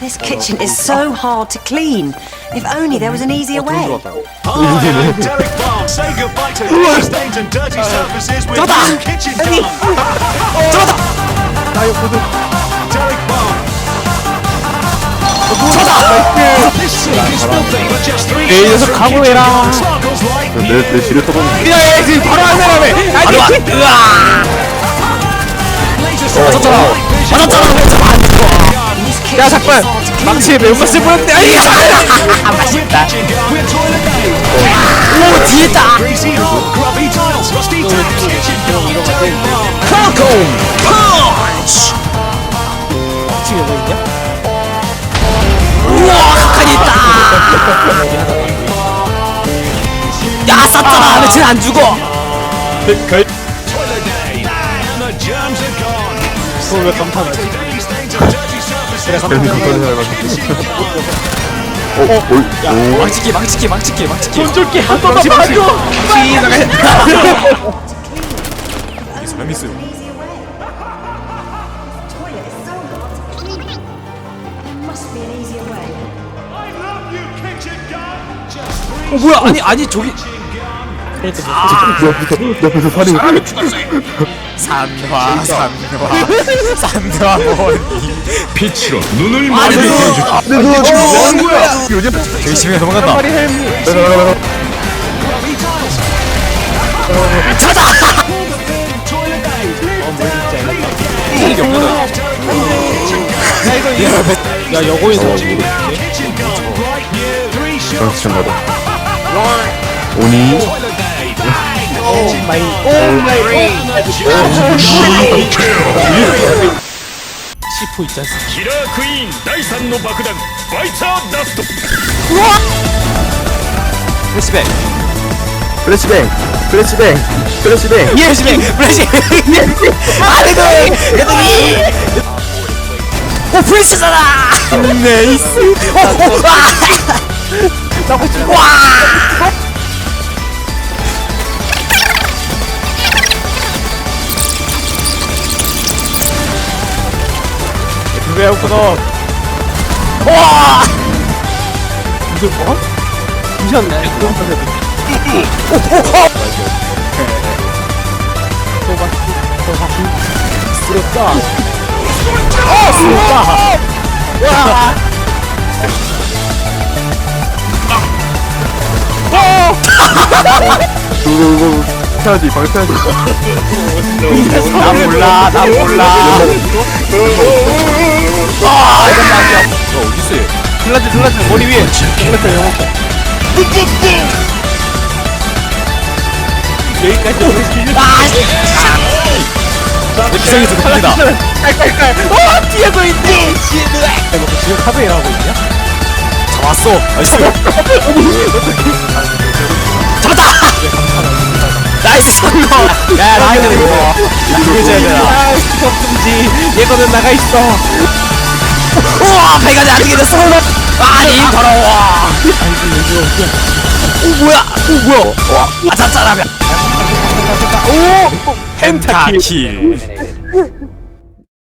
This kitchen is so hard to clean. If only there was an easier way. Hi, I'm Derek Barnes. Say goodbye to dirty stains and dirty surfaces with new kitchen done. Derek Barnes. This sink is filthy, but just three 이 녀석 shots from 각오해라. kitchen done. Sparkles like new. 내, 내 지뢰 써봤는데 야, 야, 지금 바로 한 사람에. 아니, 으아! Latest 맞았잖아. light vision. 맞았잖아. 야, 잠깐. 망치에 매운맛을 보였는데. 아니, 맛있다. 오, Barnes. 콩콩 펀치. 지금 여기 있냐? 우와, 가까이 있다. 야, 쌌잖아. 근데 쟤안 죽어. 그걸 왜? Dirty 어? 망치기, 망치기, 망치기, 망치기. 손한 번만 봐줘. way. Toilet is so. There must be an easier way. Three 어 뭐야? 아니 아니 저기 내 앞에서 내 앞에서 살이 산화 산화 산화 뭐니? 빛으로 눈을 근데 너 지금 뭐 하는 거야? 요즘 되게 심해 없나? 야. Three shots. 장수장 가다 오니 Toilet day. Bang. 오 마이 시포 있지 않습니까? キラークイーン第3の爆弾バイザーダスト 플래시백 플래시뱅 플래시뱅 플래시뱅 플래시백 플래시백 아이고 얘들이 오 플래시잖아 네이스 와 왜 없구나. 와! 이거 뭐? 미쳤네. 쓰럽다 어 쓰럽다 와 이거 해야지 방해해야지 나 몰라 나 몰라 아 이건 아니야 너 어딨어 얘 플라즈 플라즈 머리 위에 플라즈 영어 여기까지 아 기상이 좋습니다 깔깔깔 어 뒤에도 있네 너 지금 카드에 일하고 있냐? 잡았어 나이스 잡았다 나이스 성공 야 나이스 이거 이겨줘야 되나 수업금지 얘거는 나가 있어 우와 배가 나중에 됐어 아니 더러워 오 뭐야 오 뭐야 와 아차짜라면 오 펜타킬